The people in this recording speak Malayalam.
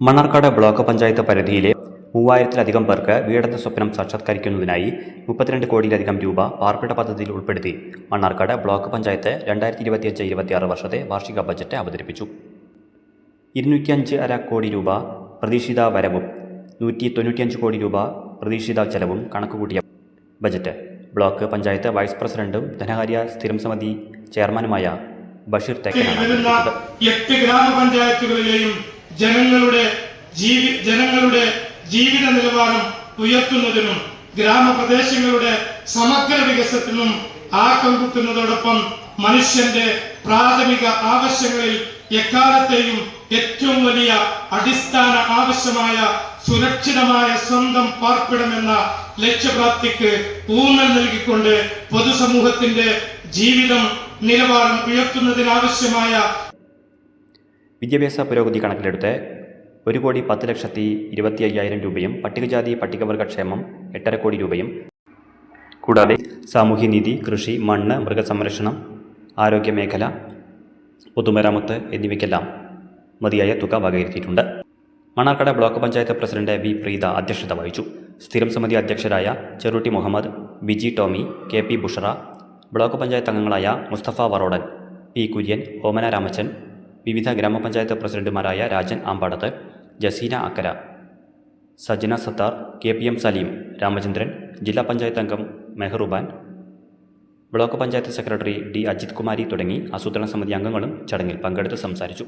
മണ്ണാർക്കാട് ബ്ലോക്ക് പഞ്ചായത്ത് പരിധിയിലെ മൂവായിരത്തിലധികം പേർക്ക് വീടെന്ന സ്വപ്നം സാക്ഷാത്കരിക്കുന്നതിനായി മുപ്പത്തിരണ്ട് കോടിയിലധികം രൂപ പാർപ്പിട പദ്ധതിയിൽ ഉൾപ്പെടുത്തി മണ്ണാർക്കാട് ബ്ലോക്ക് പഞ്ചായത്ത് രണ്ടായിരത്തി ഇരുപത്തിയഞ്ച് ഇരുപത്തിയാറ് വർഷത്തെ വാർഷിക ബജറ്റ് അവതരിപ്പിച്ചു. ഇരുന്നൂറ്റിയഞ്ച് അര കോടി രൂപ പ്രതീക്ഷിത വരവും നൂറ്റി തൊണ്ണൂറ്റിയഞ്ച് കോടി രൂപ പ്രതീക്ഷിത ചെലവും കണക്കുകൂട്ടിയ ബജറ്റ്. ബ്ലോക്ക് പഞ്ചായത്ത് വൈസ് പ്രസിഡന്റും ധനകാര്യ സ്ഥിരം സമിതി ചെയർമാനുമായ ബഷീർ തെക്കനാണ് എട്ട് ഗ്രാമപഞ്ചായത്തുകളിലെയും ജനങ്ങളുടെ ജീവി ജനങ്ങളുടെ ജീവിത നിലവാരം ഉയർത്തുന്നതിനും ഗ്രാമപ്രദേശങ്ങളുടെ സമഗ്ര വികസനത്തിനും ആക്കം കൂട്ടുന്നതോടൊപ്പം മനുഷ്യന്റെ പ്രാഥമിക ആവശ്യങ്ങളിൽ എക്കാലത്തെയും ഏറ്റവും വലിയ അടിസ്ഥാന ആവശ്യമായ സുരക്ഷിതമായ സ്വന്തം പാർപ്പിടമെന്ന ലക്ഷ്യപ്രാപ്തിക്ക് ഊന്നൽ നൽകിക്കൊണ്ട് പൊതുസമൂഹത്തിന്റെ ജീവിതം നിലവാരം ഉയർത്തുന്നതിനാവശ്യമായ വിദ്യാഭ്യാസ പുരോഗതി കണക്കിലെടുത്ത് ഒരു കോടി പത്ത് ലക്ഷത്തി ഇരുപത്തി അയ്യായിരം രൂപയും പട്ടികജാതി പട്ടികവർഗ ക്ഷേമം എട്ടര കോടി രൂപയും. കൂടാതെ സാമൂഹ്യനീതി കൃഷി മണ്ണ് മൃഗസംരക്ഷണം ആരോഗ്യമേഖല പൊതുമരാമത്ത് എന്നിവയ്ക്കെല്ലാം മതിയായ തുക വകയിരുത്തിയിട്ടുണ്ട്. Mannarkkad block panchayat president V Preetha അധ്യക്ഷത വഹിച്ചു. സ്ഥിരം സമിതി അധ്യക്ഷരായ Cherutty Muhammad Biji Tomy K P Bushara block panchayat അംഗങ്ങളായ മുസ്തഫ വറോഡൻ പി കുര്യൻ ഓമന രാമച്ചൻ വിവിധ ഗ്രാമപഞ്ചായത്ത് പ്രസിഡന്റുമാരായ Rajan Ambadath Jaseena Akkara Sajana Sathar K P M Saleem Ramachandran ജില്ലാ പഞ്ചായത്ത് അംഗം Mehrubaan block panchayat secretary D Ajith Kumari തുടങ്ങി ആസൂത്രണ സമിതി അംഗങ്ങളും ചടങ്ങിൽ പങ്കെടുത്ത് സംസാരിച്ചു.